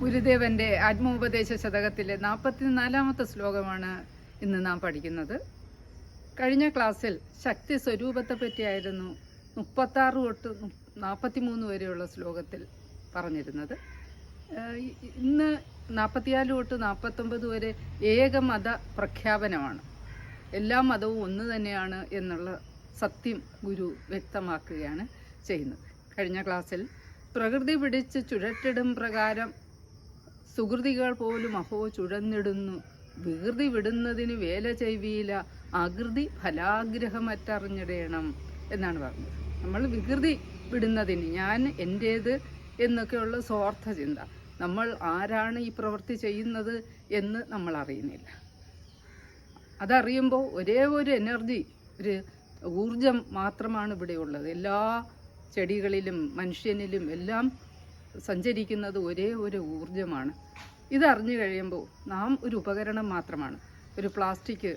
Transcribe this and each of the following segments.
ഗുരുദേവന്റെ ആത്മോപദേശ ശതകത്തിലെ നാൽപ്പത്തിനാലാമത്തെ ശ്ലോകമാണ് ഇന്ന് നാം പഠിക്കുന്നത്. കഴിഞ്ഞ ക്ലാസ്സിൽ ശക്തി സ്വരൂപത്തെ പറ്റിയായിരുന്നു മുപ്പത്താറ് തൊട്ട് നാൽപ്പത്തിമൂന്ന് വരെയുള്ള ശ്ലോകത്തിൽ പറഞ്ഞിരുന്നത്. ഇന്ന് നാൽപ്പത്തിനാല് തൊട്ട് നാൽപ്പത്തൊമ്പത് വരെ ഏകമത പ്രഖ്യാപനമാണ്. എല്ലാ മതവും ഒന്ന് തന്നെയാണ് എന്നുള്ള സത്യം ഗുരു വ്യക്തമാക്കുകയാണ് ചെയ്യുന്നത്. കഴിഞ്ഞ ക്ലാസ്സിൽ പ്രകൃതി പിടിച്ച് ചുഴറ്റിടും പ്രകാരം സുഹൃതികൾ പോലും അഹോ ചുഴന്നിടുന്നു. വികൃതി വിടുന്നതിന് വേല ചെയ്യില്ല അകൃതി ഫലാഗ്രഹമറ്ററിഞ്ഞിടേണം എന്നാണ് പറഞ്ഞത്. നമ്മൾ വികൃതി വിടുന്നതിന് ഞാൻ എന്റേത് എന്നൊക്കെയുള്ള സ്വാർത്ഥ ചിന്ത. നമ്മൾ ആരാണ് ഈ പ്രവൃത്തി ചെയ്യുന്നത് എന്ന് നമ്മൾ അറിയുന്നില്ല. അതറിയുമ്പോൾ ഒരേ ഒരു എനർജി ഒരു ഊർജം മാത്രമാണ് ഇവിടെ ഉള്ളത്. എല്ലാ ചെടികളിലും മനുഷ്യനിലും എല്ലാം സഞ്ചരിക്കുന്നത് ഒരേ ഒരു ഊർജമാണ്. ഇതറിഞ്ഞു കഴിയുമ്പോൾ നാം ഒരു ഉപകരണം മാത്രമാണ്. ഒരു പ്ലാസ്റ്റിക്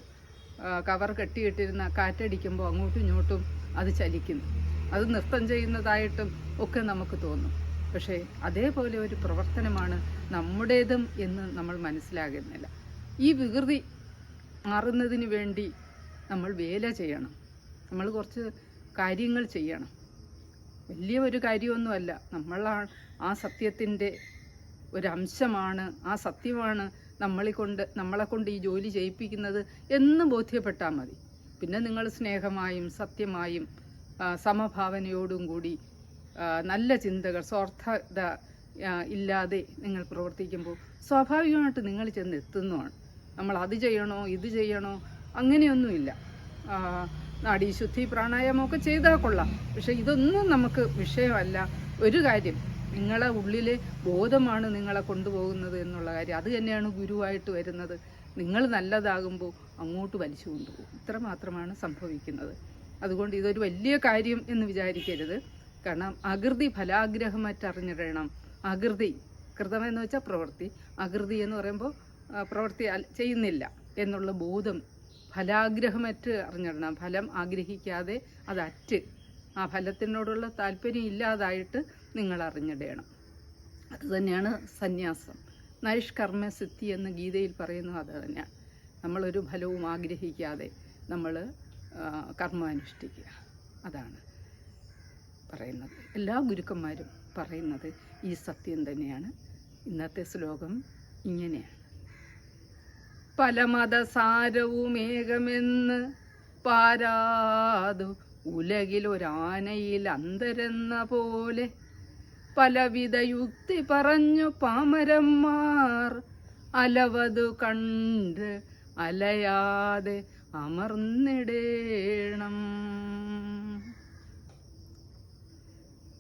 കവർ കെട്ടിയിട്ടിരുന്ന കാറ്റടിക്കുമ്പോൾ അങ്ങോട്ടും ഇങ്ങോട്ടും അത് ചലിക്കുന്നു. അത് നൃത്തം ചെയ്യുന്നതായിട്ടും ഒക്കെ നമുക്ക് തോന്നും. പക്ഷേ അതേപോലെ ഒരു പ്രവർത്തനമാണ് നമ്മുടേതും എന്ന് നമ്മൾ മനസ്സിലാകുന്നില്ല. ഈ വികൃതി മാറുന്നതിന് വേണ്ടി നമ്മൾ വേല ചെയ്യണം. നമ്മൾ കുറച്ച് കാര്യങ്ങൾ ചെയ്യണം. വലിയ ഒരു കാര്യമൊന്നുമല്ല. നമ്മളാണ് ആ സത്യത്തിന്റെ ഒരംശമാണ് ആ സത്യമാണ് നമ്മളെ കൊണ്ട് നമ്മളെ കൊണ്ട് ഈ ജോലി ചെയ്യിപ്പിക്കുന്നത് എന്ന് ബോധ്യപ്പെട്ടാൽ മതി. പിന്നെ നിങ്ങൾ സ്നേഹമായും സത്യമായും സമഭാവനയോടും കൂടി നല്ല ചിന്തകൾ സ്വാർത്ഥത ഇല്ലാതെ നിങ്ങൾ പ്രവർത്തിക്കുമ്പോൾ സ്വാഭാവികമായിട്ട് നിങ്ങൾ ചെന്ന് എത്തുന്നതാണ്. നമ്മൾ അത് ചെയ്യണോ ഇത് ചെയ്യണോ അങ്ങനെയൊന്നുമില്ല. നാടീശുദ്ധി പ്രാണായാമമൊക്കെ ചെയ്താൽ കൊള്ളാം. പക്ഷേ ഇതൊന്നും നമുക്ക് വിഷയമല്ല. ഒരു കാര്യം നിങ്ങളെ ഉള്ളിൽ ബോധമാണ് നിങ്ങളെ കൊണ്ടുപോകുന്നത് എന്നുള്ള കാര്യം. അത് തന്നെയാണ് ഗുരുവായിട്ട് വരുന്നത്. നിങ്ങൾ നല്ലതാകുമ്പോൾ അങ്ങോട്ട് വലിച്ചു കൊണ്ടുപോകും ഇത്ര മാത്രമാണ് സംഭവിക്കുന്നത്. അതുകൊണ്ട് ഇതൊരു വലിയ കാര്യം എന്ന് വിചാരിക്കരുത്. കാരണം അകൃതി ഫലാഗ്രഹമറ്ററിഞ്ഞിടണം. അകൃതി കൃതമെന്ന് വെച്ചാൽ പ്രവൃത്തി. അകൃതി എന്ന് പറയുമ്പോൾ പ്രവൃത്തി ചെയ്യുന്നില്ല എന്നുള്ള ബോധം ഫലാഗ്രഹമറ്റ് അറിഞ്ഞിടണം. ഫലം ആഗ്രഹിക്കാതെ അത് അറ്റ് ആ ഫലത്തിനോടുള്ള താല്പര്യം ഇല്ലാതായിട്ട് നിങ്ങൾ അറിഞ്ഞിടണം അത് തന്നെയാണ് സന്യാസം. നൈഷ്കർമ്മ സിദ്ധി എന്ന് ഗീതയിൽ പറയുന്നു അത് തന്നെയാണ് നമ്മളൊരു ഫലവും ആഗ്രഹിക്കാതെ നമ്മൾ കർമ്മം അനുഷ്ഠിക്കുക. അതാണ് പറയുന്നത്. എല്ലാ ഗുരുക്കന്മാരും പറയുന്നത് ഈ സത്യം തന്നെയാണ്. ഇന്നത്തെ ശ്ലോകം ഇങ്ങനെയാണ്. പല മതസാരവുമേകമെന്ന് പാരാതു ഉലകിലൊരാനയിൽ അന്തരെന്ന പോലെ പലവിധ യുക്തി പറഞ്ഞു പാമരന്മാർ. അലവതു കണ്ട് അലയാതെ അമർന്നിടേണം.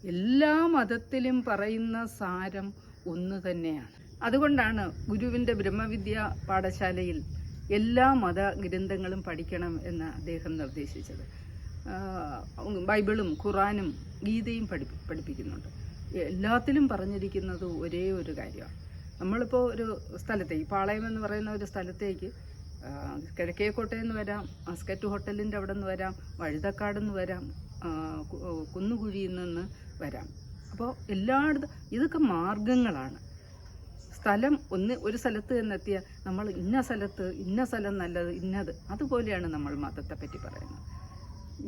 എല്ലാ മതത്തിലും പറയുന്ന സാരം ഒന്ന് തന്നെയാണ്. അതുകൊണ്ടാണ് ഗുരുവിന്റെ ബ്രഹ്മവിദ്യ പാഠശാലയിൽ എല്ലാ മത ഗ്രന്ഥങ്ങളും പഠിക്കണം എന്ന് അദ്ദേഹം നിർദ്ദേശിച്ചത്. ബൈബിളും ഖുറാനും ഗീതയും പഠി പഠിപ്പിക്കുന്നുണ്ട്. എല്ലാത്തിലും പറഞ്ഞിരിക്കുന്നത് ഒരേ ഒരു കാര്യമാണ്. നമ്മളിപ്പോൾ ഒരു സ്ഥലത്തേക്ക് പാളയം എന്ന് പറയുന്ന ഒരു സ്ഥലത്തേക്ക് കിഴക്കേക്കോട്ടയിൽ നിന്ന് വരാം മസ്കറ്റ് ഹോട്ടലിന്റെ അവിടെ നിന്ന് വരാം വഴുതക്കാട് നിന്ന് വരാം കുന്നുകുഴിയിൽ നിന്ന് വരാം. അപ്പോൾ എല്ലായിടത്തും ഇതൊക്കെ മാർഗങ്ങളാണ്. സ്ഥലം ഒന്ന് ഒരു സ്ഥലത്ത് എന്നെത്തിയ നമ്മൾ ഇന്ന സ്ഥലത്ത് ഇന്ന സ്ഥലം നല്ലത് ഇന്നത് അതുപോലെയാണ് നമ്മൾ മതത്തെപ്പറ്റി പറയുന്നത്.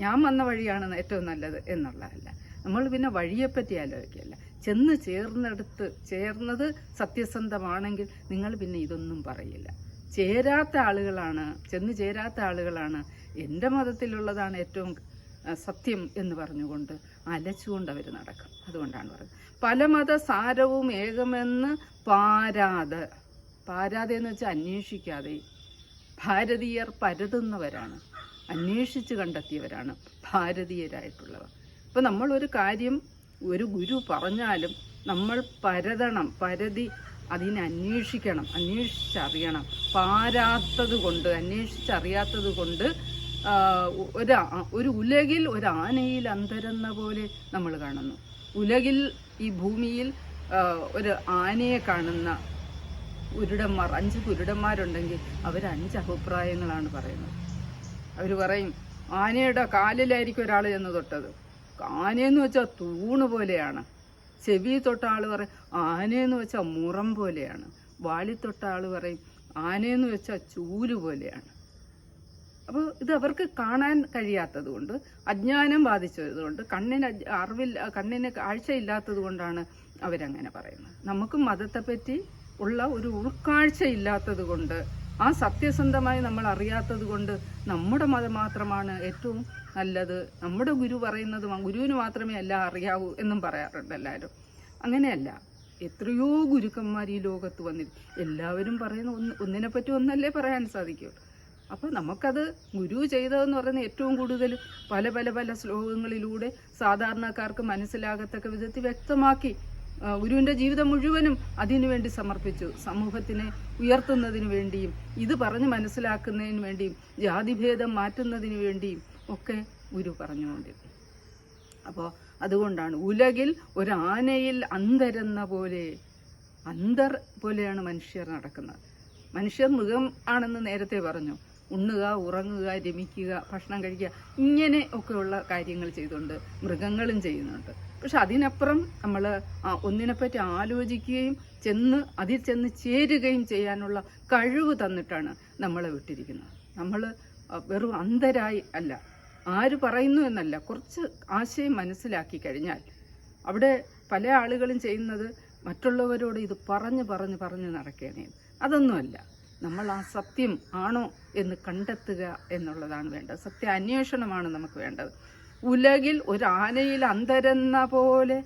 ഞാൻ വന്ന വഴിയാണ് ഏറ്റവും നല്ലത് എന്നുള്ളതല്ല. നമ്മൾ പിന്നെ വഴിയെപ്പറ്റി ആലോചിക്കില്ല ചെന്ന് ചേർന്നെടുത്ത് ചേർന്നത് സത്യസന്ധമാണെങ്കിൽ നിങ്ങൾ പിന്നെ ഇതൊന്നും പറയില്ല. ചേരാത്ത ആളുകളാണ് ചെന്ന് ചേരാത്ത ആളുകളാണ് എന്റെ മതത്തിലുള്ളതാണ് ഏറ്റവും സത്യം എന്ന് പറഞ്ഞുകൊണ്ട് അലച്ചുകൊണ്ട് അവർ നടക്കും. അതുകൊണ്ടാണ് പറയുന്നത്. പല മത സാരവും ഏകമെന്ന് പാരാതെ പാരാതെ എന്ന് വെച്ചാൽ അന്വേഷിക്കാതെ ഭാരതീയർ പരതുന്നവരാണ്. അന്വേഷിച്ച് കണ്ടെത്തിയവരാണ് ഭാരതീയരായിട്ടുള്ളവർ. ഇപ്പം നമ്മളൊരു കാര്യം ഒരു ഗുരു പറഞ്ഞാലും നമ്മൾ പരതണം പരതി അതിനെ അന്വേഷിക്കണം അന്വേഷിച്ചറിയണം. പാരാത്തത് കൊണ്ട് അന്വേഷിച്ചറിയാത്തത് കൊണ്ട് ഒരു ഒരു ഉലകിൽ ഒരു ആനയിൽ അന്തരെന്ന പോലെ നമ്മൾ കാണുന്നു. ഉലകിൽ ഈ ഭൂമിയിൽ ഒരു ആനയെ കാണുന്ന കുരുടന്മാർ അഞ്ച് കുരുടന്മാരുണ്ടെങ്കിൽ അവർ അഞ്ച് അഭിപ്രായങ്ങളാണ് പറയുന്നത്. അവർ പറയും ആനയുടെ കാലിലായിരിക്കും ഒരാൾ ചെന്ന് തൊട്ടത്. ആനയെന്ന് വെച്ചാൽ തൂണ് പോലെയാണ്. ചെവി തൊട്ട ആൾ പറയും ആനയെന്ന് വെച്ചാൽ മുറം പോലെയാണ്. വാളി തൊട്ട ആൾ പറയും ആനയെന്ന് വെച്ചാൽ ചൂൽ പോലെയാണ്. അപ്പോൾ ഇത് അവർക്ക് കാണാൻ കഴിയാത്തത് കൊണ്ട് അജ്ഞാനം ബാധിച്ചത് കൊണ്ട് കണ്ണിന് അറിവില്ല കണ്ണിന് കാഴ്ചയില്ലാത്തത് കൊണ്ടാണ് അവരങ്ങനെ പറയുന്നത്. നമുക്ക് മതത്തെപ്പറ്റി ഉള്ള ഒരു ഉൾക്കാഴ്ച ഇല്ലാത്തത് കൊണ്ട് ആ സത്യസന്ധമായി നമ്മൾ അറിയാത്തത് കൊണ്ട് നമ്മുടെ മതം മാത്രമാണ് ഏറ്റവും നല്ലത്. നമ്മുടെ ഗുരു പറയുന്നത് ഗുരുവിന് മാത്രമേ എല്ലാം അറിയാവൂ എന്നും പറയാറുണ്ട് എല്ലാവരും. അങ്ങനെയല്ല. എത്രയോ ഗുരുക്കന്മാർ ഈ ലോകത്ത് വന്നിട്ട് എല്ലാവരും പറയുന്ന ഒന്ന് ഒന്നിനെപ്പറ്റി ഒന്നല്ലേ പറയാൻ സാധിക്കൂ. അപ്പോൾ നമുക്കത് ഗുരു ചെയ്തതെന്ന് പറയുന്ന ഏറ്റവും കൂടുതൽ പല പല പല ശ്ലോകങ്ങളിലൂടെ സാധാരണക്കാർക്ക് മനസ്സിലാകത്തക്ക വിധത്തിൽ വ്യക്തമാക്കി ഗുരുവിന്റെ ജീവിതം മുഴുവനും അതിനു വേണ്ടി സമർപ്പിച്ചു. സമൂഹത്തിനെ ഉയർത്തുന്നതിന് വേണ്ടിയും ഇത് പറഞ്ഞ് മനസ്സിലാക്കുന്നതിന് വേണ്ടിയും ജാതിഭേദം മാറ്റുന്നതിന് വേണ്ടിയും ഒക്കെ ഗുരു പറഞ്ഞുകൊണ്ടിരുന്നു. അപ്പോൾ അതുകൊണ്ടാണ് ഉലകിൽ ഒരാനയിൽ അന്തരെന്ന പോലെ അന്തർ പോലെയാണ് മനുഷ്യർ നടക്കുന്നത്. മനുഷ്യർ മൃഗം ആണെന്ന് നേരത്തെ പറഞ്ഞു. ഉണ്ണുക ഉറങ്ങുക രമിക്കുക ഭക്ഷണം കഴിക്കുക ഇങ്ങനെ ഒക്കെയുള്ള കാര്യങ്ങൾ ചെയ്തുകൊണ്ട് മൃഗങ്ങളും ചെയ്യുന്നുണ്ട്. പക്ഷെ അതിനപ്പുറം നമ്മൾ ഒന്നിനെപ്പറ്റി ആലോചിക്കുകയും ചെന്ന് അതിൽ ചെന്ന് ചേരുകയും ചെയ്യാനുള്ള കഴിവ് തന്നിട്ടാണ് നമ്മളെ വിട്ടിരിക്കുന്നത്. നമ്മൾ വെറും അന്ധരായി അല്ല. ആര് പറയുന്നു എന്നല്ല. കുറച്ച് ആശയം മനസ്സിലാക്കി കഴിഞ്ഞാൽ അവിടെ പല ആളുകളും ചെയ്യുന്നത് മറ്റുള്ളവരോട് ഇത് പറഞ്ഞ് പറഞ്ഞ് പറഞ്ഞ് നടക്കുകയാണ് അതൊന്നുമല്ല. നമ്മൾ ആ സത്യം ആണോ എന്ന് കണ്ടെത്തുക എന്നുള്ളതാണ് വേണ്ടത്. സത്യ അന്വേഷണമാണ് നമുക്ക് വേണ്ടത്. ഉലകിൽ ഒരു ആനയിൽ അന്തരെന്ന പോലെ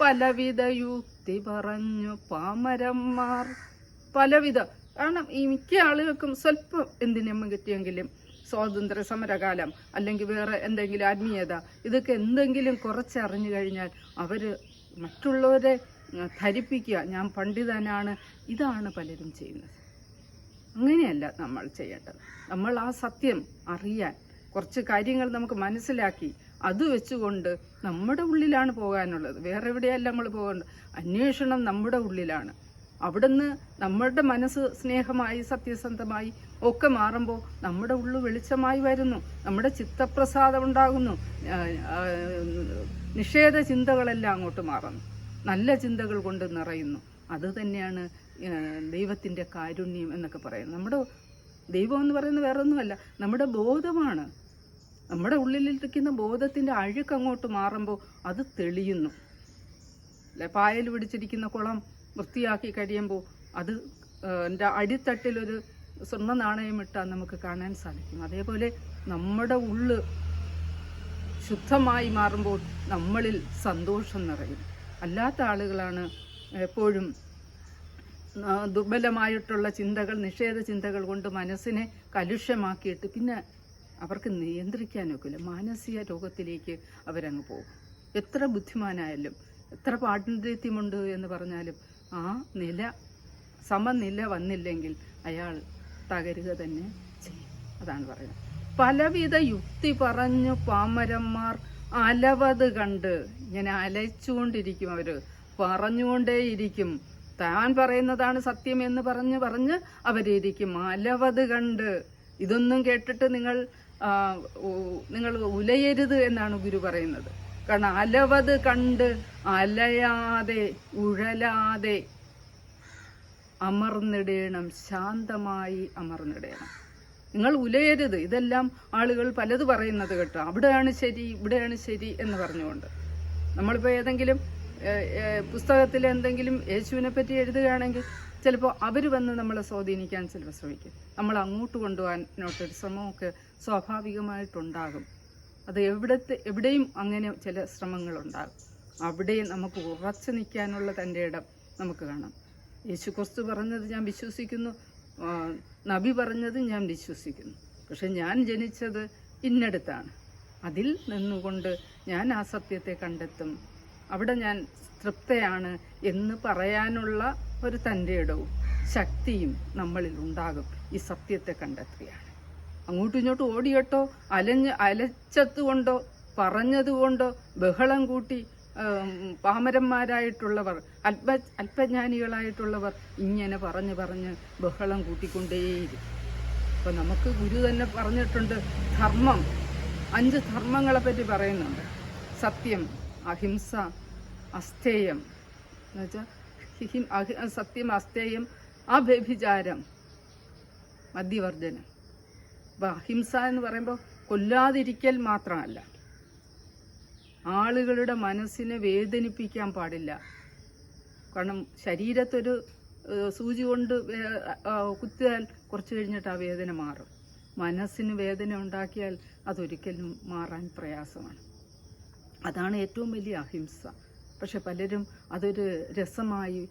പലവിധ യുക്തി പറഞ്ഞു പാമരന്മാർ. പലവിധ. കാരണം ഈ മിക്ക ആളുകൾക്കും സ്വല്പം എന്തിനും കിട്ടിയെങ്കിലും സ്വാതന്ത്ര്യ സമരകാലം അല്ലെങ്കിൽ വേറെ എന്തെങ്കിലും ആത്മീയത ഇതൊക്കെ എന്തെങ്കിലും കുറച്ചറിഞ്ഞു കഴിഞ്ഞാൽ അവർ മറ്റുള്ളവരെ ധരിപ്പിക്കുക. ഞാൻ പണ്ഡിതനാണ്. ഇതാണ് പലരും ചെയ്യുന്നത്. അങ്ങനെയല്ല നമ്മൾ ചെയ്യേണ്ടത്. നമ്മൾ ആ സത്യം അറിയാൻ കുറച്ച് കാര്യങ്ങൾ നമുക്ക് മനസ്സിലാക്കി അത് വെച്ചുകൊണ്ട് നമ്മുടെ ഉള്ളിലാണ് പോകാനുള്ളത്. വേറെ എവിടെയല്ല നമ്മൾ പോകേണ്ടത് അന്വേഷണം നമ്മുടെ ഉള്ളിലാണ്. അവിടുന്ന് നമ്മളുടെ മനസ്സ് സ്നേഹമായി സത്യസന്ധമായി ഒക്കെ മാറുമ്പോൾ നമ്മുടെ ഉള്ളു വെളിച്ചമായി വരുന്നു. നമ്മുടെ ചിത്തപ്രസാദം ഉണ്ടാകുന്നു. നിഷേധ ചിന്തകളെല്ലാം അങ്ങോട്ട് മാറുന്നു. നല്ല ചിന്തകൾ കൊണ്ട് നിറയുന്നു. അത് തന്നെയാണ് ദൈവത്തിന്റെ കാരുണ്യം എന്നൊക്കെ പറയുന്നത്. നമ്മുടെ ദൈവം എന്ന് പറയുന്നത് വേറെ ഒന്നുമല്ല നമ്മുടെ ബോധമാണ്. നമ്മുടെ ഉള്ളിലിരിക്കുന്ന ബോധത്തിന്റെ അഴുക്ക് അങ്ങോട്ട് മാറുമ്പോൾ അത് തെളിയുന്നു. അല്ലെ പായൽ പിടിച്ചിരിക്കുന്ന കുളം വൃത്തിയാക്കി കഴിയുമ്പോൾ അത് എന്റെ അടിത്തട്ടിലൊരു സ്വർണ നാണയം ഇട്ടാൽ നമുക്ക് കാണാൻ സാധിക്കും. അതേപോലെ നമ്മുടെ ഉള്ള് ശുദ്ധമായി മാറുമ്പോൾ നമ്മളിൽ സന്തോഷം നിറയും. അല്ലാത്ത ആളുകളാണ് എപ്പോഴും ദുർബലമായിട്ടുള്ള ചിന്തകൾ നിഷേധ ചിന്തകൾ കൊണ്ട് മനസ്സിനെ കലുഷ്യമാക്കിയിട്ട് പിന്നെ അവർക്ക് നിയന്ത്രിക്കാനൊക്കില്ല. മാനസിക രോഗത്തിലേക്ക് അവരങ്ങ് പോകും. എത്ര ബുദ്ധിമാനായാലും എത്ര പാണ്ഡിത്യമുണ്ട് എന്ന് പറഞ്ഞാലും ആ നില സമനില വന്നില്ലെങ്കിൽ അയാൾ തകരുക തന്നെ ചെയ്യും. അതാണ് പറയുന്നത്. പലവിധ യുക്തി പറഞ്ഞു പാമരന്മാർ അലവത് കണ്ട്. ഇങ്ങനെ അലച്ചുകൊണ്ടിരിക്കും അവർ പറഞ്ഞുകൊണ്ടേയിരിക്കും. താൻ പറയുന്നതാണ് സത്യം എന്ന് പറഞ്ഞ് പറഞ്ഞ് അവരിരിക്കും. അലവത് കണ്ട് ഇതൊന്നും കേട്ടിട്ട് നിങ്ങൾ നിങ്ങൾ ഉലയരുത് എന്നാണ് ഗുരു പറയുന്നത്. കാരണം അലവത് കണ്ട് അലയാതെ ഉഴലാതെ അമർന്നിടേണം ശാന്തമായി അമർന്നിടേണം. നിങ്ങൾ ഉലയരുത്. ഇതെല്ലാം ആളുകൾ പലത് പറയുന്നത് കേട്ടോ. അവിടെയാണ് ശരി ഇവിടെയാണ് ശരി എന്ന് പറഞ്ഞുകൊണ്ട്. നമ്മളിപ്പോൾ ഏതെങ്കിലും പുസ്തകത്തിൽ എന്തെങ്കിലും യേശുവിനെ പറ്റി എഴുതുകയാണെങ്കിൽ ചിലപ്പോൾ അവർ വന്ന് നമ്മളെ സ്വാധീനിക്കാൻ ചിലപ്പോൾ ശ്രമിക്കും. നമ്മൾ അങ്ങോട്ട് കൊണ്ടുപോകാനോട്ടൊരു ശ്രമമൊക്കെ സ്വാഭാവികമായിട്ടുണ്ടാകും. അത് എവിടത്തെ എവിടെയും അങ്ങനെ ചില ശ്രമങ്ങളുണ്ടാകും. അവിടെ നമുക്ക് ഉറച്ചു നിൽക്കാനുള്ള തന്റെ ഇടം നമുക്ക് കാണാം. യേശു ക്രിസ്തു പറഞ്ഞത് ഞാൻ വിശ്വസിക്കുന്നു. നബി പറഞ്ഞത് ഞാൻ വിശ്വസിക്കുന്നു. പക്ഷെ ഞാൻ ജനിച്ചത് ഇന്നടുത്താണ്. അതിൽ നിന്നുകൊണ്ട് ഞാൻ ആ സത്യത്തെ കണ്ടെത്തും. അവിടെ ഞാൻ തൃപ്തയാണ് എന്ന് പറയാനുള്ള ഒരു തന്റെ ഇടവും ശക്തിയും നമ്മളിൽ ഉണ്ടാകും. ഈ സത്യത്തെ കണ്ടെത്തുകയാണ്. അങ്ങോട്ടും ഇങ്ങോട്ടും ഓടിയട്ടോ അലഞ്ഞ് അലച്ചതുകൊണ്ടോ പറഞ്ഞതുകൊണ്ടോ ബഹളം കൂട്ടി പാമരന്മാരായിട്ടുള്ളവർ അല്പ അല്പജ്ഞാനികളായിട്ടുള്ളവർ ഇങ്ങനെ പറഞ്ഞ് പറഞ്ഞ് ബഹളം കൂട്ടിക്കൊണ്ടേയിരിക്കും. അപ്പോൾ നമുക്ക് ഗുരു തന്നെ പറഞ്ഞിട്ടുണ്ട് ധർമ്മം. അഞ്ച് ധർമ്മങ്ങളെപ്പറ്റി പറയുന്നുണ്ട്. സത്യം അഹിംസ അസ്ഥേയം. എന്നുവെച്ചാൽ സത്യം അസ്ഥേയം അഭ്യഭിചാരം മദ്യവർജനം. അപ്പം അഹിംസ എന്ന് പറയുമ്പോൾ കൊല്ലാതിരിക്കൽ മാത്രമല്ല. ആളുകളുടെ മനസ്സിനെ വേദനിപ്പിക്കാൻ പാടില്ല. കാരണം ശരീരത്തൊരു സൂചി കൊണ്ട് കുത്തിയാൽ കുറച്ച് കഴിഞ്ഞിട്ട് ആ വേദന മാറും. മനസ്സിന് വേദന ഉണ്ടാക്കിയാൽ അതൊരിക്കലും മാറാൻ പ്രയാസമാണ്. അതാണ് ഏറ്റവും വലിയ അഹിംസ. പക്ഷെ പലരും അതൊരു രസമായി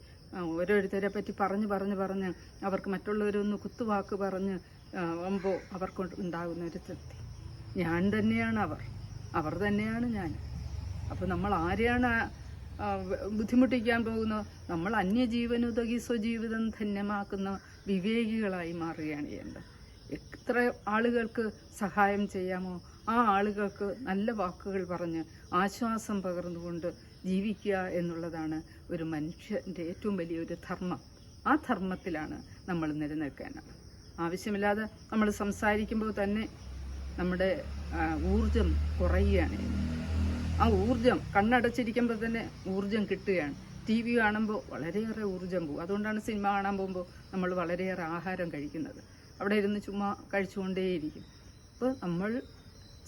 ഓരോരുത്തരെ പറ്റി പറഞ്ഞ് പറഞ്ഞ് പറഞ്ഞ് അവർക്ക് മറ്റുള്ളവരൊന്ന് കുത്തുവാക്ക് പറഞ്ഞ് ആകുമ്പോൾ അവർക്ക് ഉണ്ടാകുന്ന ഒരു തൃപ്തി. ഞാൻ തന്നെയാണ് അവർ. അവർ തന്നെയാണ് ഞാൻ. അപ്പോൾ നമ്മൾ ആരെയാണ് ബുദ്ധിമുട്ടിക്കാൻ പോകുന്നത്? നമ്മൾ അന്യജീവനുതകി സ്വജീവിതം ധന്യമാക്കുന്ന വിവേകികളായി മാറുകയാണ് ചെയ്യേണ്ടത്. എത്ര ആളുകൾക്ക് സഹായം ചെയ്യാമോ ആ ആളുകൾക്ക് നല്ല വാക്കുകൾ പറഞ്ഞ് ആശ്വാസം പകർന്നുകൊണ്ട് ജീവിക്കുക എന്നുള്ളതാണ് ഒരു മനുഷ്യന്റെ ഏറ്റവും വലിയൊരു ധർമ്മം. ആ ധർമ്മത്തിലാണ് നമ്മൾ നിലനിൽക്കേണ്ടത്. ആവശ്യമില്ലാതെ നമ്മൾ സംസാരിക്കുമ്പോൾ തന്നെ നമ്മുടെ ഊർജം കുറയുകയാണ്. ആ ഊർജം കണ്ണടച്ചിരിക്കുമ്പോൾ തന്നെ ഊർജം കിട്ടുകയാണ്. ടി വി കാണുമ്പോൾ വളരെയേറെ ഊർജം പോകും. അതുകൊണ്ടാണ് സിനിമ കാണാൻ പോകുമ്പോൾ നമ്മൾ വളരെയേറെ ആഹാരം കഴിക്കുന്നത്. അവിടെ ഇരുന്ന് ചുമ്മാ കഴിച്ചുകൊണ്ടേയിരിക്കും. അപ്പോൾ നമ്മൾ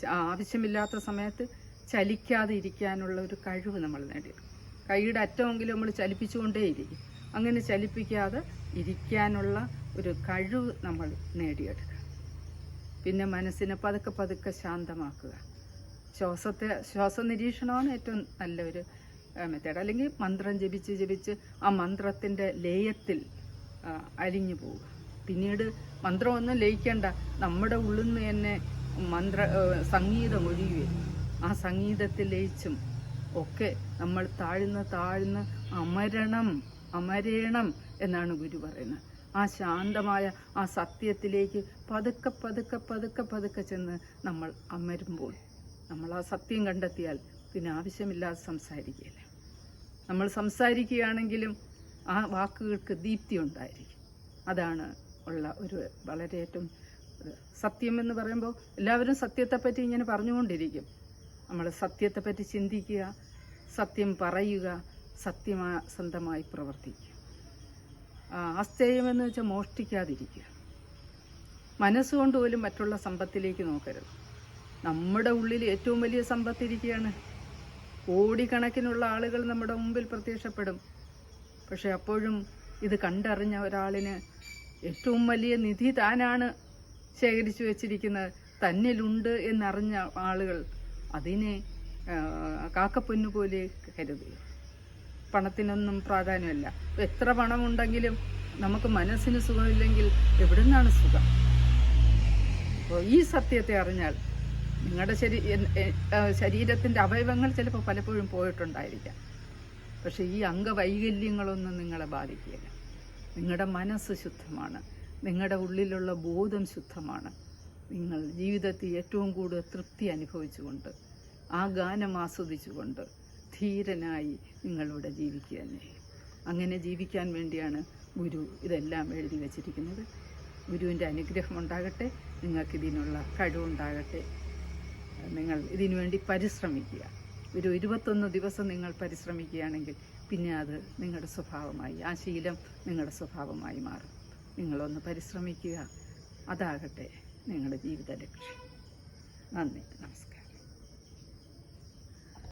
ആവശ്യമില്ലാത്ത സമയത്ത് ചലിക്കാതെ ഇരിക്കാനുള്ള ഒരു കഴിവ് നമ്മൾ നേടിയെടുക്കും കൈയുടെ അറ്റമെങ്കിലും നമ്മൾ ചലിപ്പിച്ചുകൊണ്ടേയിരിക്കും. അങ്ങനെ ചലിപ്പിക്കാതെ ഇരിക്കാനുള്ള ഒരു കഴിവ് നമ്മൾ നേടിയെടുക്കുക. പിന്നെ മനസ്സിനെ പതുക്കെ പതുക്കെ ശാന്തമാക്കുക. ശ്വാസത്തെ ശ്വാസ നിരീക്ഷണമാണ് ഏറ്റവും നല്ലൊരു മെത്തേഡ്. അല്ലെങ്കിൽ മന്ത്രം ജപിച്ച് ജപിച്ച് ആ മന്ത്രത്തിന്റെ ലയത്തിൽ അലിഞ്ഞു പോവുക. പിന്നീട് മന്ത്രമൊന്നും ലയിക്കണ്ട. നമ്മുടെ ഉള്ളിൽ നിന്ന് തന്നെ മന്ത്ര സംഗീതം ഒഴുകി ആ സംഗീതത്തിൽ ലയിച്ചും ഒക്കെ നമ്മൾ താഴ്ന്ന് താഴ്ന്ന് അമരണം അമരേണം എന്നാണ് ഗുരു പറയുന്നത്. ആ ശാന്തമായ ആ സത്യത്തിലേക്ക് പതുക്കെ പതുക്കെ പതുക്കെ പതുക്കെ ചെന്ന് നമ്മൾ അമരുമ്പോൾ നമ്മൾ ആ സത്യം കണ്ടെത്തിയാൽ പിന്നെ ആവശ്യമില്ലാതെ സംസാരിക്കില്ല നമ്മൾ സംസാരിക്കുകയാണെങ്കിലും ആ വാക്കുകൾക്ക് ദീപ്തി ഉണ്ടായിരിക്കും. അതാണ് ഉള്ള ഒരു വളരെ ഏറ്റവും സത്യം എന്ന് പറയുമ്പോൾ എല്ലാവരും സത്യത്തെപ്പറ്റി ഇങ്ങനെ പറഞ്ഞുകൊണ്ടിരിക്കും. നമ്മൾ സത്യത്തെപ്പറ്റി ചിന്തിക്കുക സത്യം പറയുക സത്യമാസന്ധമായി പ്രവർത്തിക്കുക. അസ്ഥേയമെന്ന് വെച്ചാൽ മോഷ്ടിക്കാതിരിക്കുക. മനസ്സുകൊണ്ട് പോലും മറ്റുള്ള സമ്പത്തിലേക്ക് നോക്കരുത്. നമ്മുടെ ഉള്ളിൽ ഏറ്റവും വലിയ സമ്പത്തിരിക്കുകയാണ്. കോടിക്കണക്കിനുള്ള ആളുകൾ നമ്മുടെ മുമ്പിൽ പ്രത്യക്ഷപ്പെടും. പക്ഷെ അപ്പോഴും ഇത് കണ്ടറിഞ്ഞ ഒരാളിന് ഏറ്റവും വലിയ നിധി താനാണ് ശേഖരിച്ചു വച്ചിരിക്കുന്നത്. തന്നിലുണ്ട് എന്നറിഞ്ഞ ആളുകൾ അതിനെ കാക്കപ്പൊന്നു പോലെ കരുതുക പണത്തിനൊന്നും പ്രാധാന്യമല്ല. എത്ര പണമുണ്ടെങ്കിലും നമുക്ക് മനസ്സിന് സുഖമില്ലെങ്കിൽ എവിടെ നിന്നാണ് സുഖം? അപ്പോൾ ഈ സത്യത്തെ അറിഞ്ഞാൽ നിങ്ങളുടെ ശരീ ശരീരത്തിന്റെ അവയവങ്ങൾ ചിലപ്പോൾ പലപ്പോഴും പോയിട്ടുണ്ടായിരിക്കാം. പക്ഷേ ഈ അംഗവൈകല്യങ്ങളൊന്നും നിങ്ങളെ ബാധിക്കില്ല. നിങ്ങളുടെ മനസ്സ് ശുദ്ധമാണ്. നിങ്ങളുടെ ഉള്ളിലുള്ള ബോധം ശുദ്ധമാണ്. നിങ്ങൾ ജീവിതത്തിൽ ഏറ്റവും കൂടുതൽ തൃപ്തി അനുഭവിച്ചുകൊണ്ട് ആ ഗാനം ആസ്വദിച്ചുകൊണ്ട് ധീരനായി നിങ്ങളിവിടെ ജീവിക്കുക തന്നെ. അങ്ങനെ ജീവിക്കാൻ വേണ്ടിയാണ് ഗുരു ഇതെല്ലാം എഴുതി വച്ചിരിക്കുന്നത്. ഗുരുവിന്റെ അനുഗ്രഹം ഉണ്ടാകട്ടെ നിങ്ങൾക്കിതിനുള്ള കഴിവുണ്ടാകട്ടെ നിങ്ങൾ ഇതിനുവേണ്ടി പരിശ്രമിക്കുക. ഒരു ഇരുപത്തൊന്ന് ദിവസം നിങ്ങൾ പരിശ്രമിക്കുകയാണെങ്കിൽ പിന്നെ അത് നിങ്ങളുടെ സ്വഭാവമായി ആ ശീലം നിങ്ങളുടെ സ്വഭാവമായി മാറും. നിങ്ങളൊന്ന് പരിശ്രമിക്കുക. അതാകട്ടെ നിങ്ങളുടെ ജീവിത ലക്ഷ്യം നന്ദി നമസ്കാരം.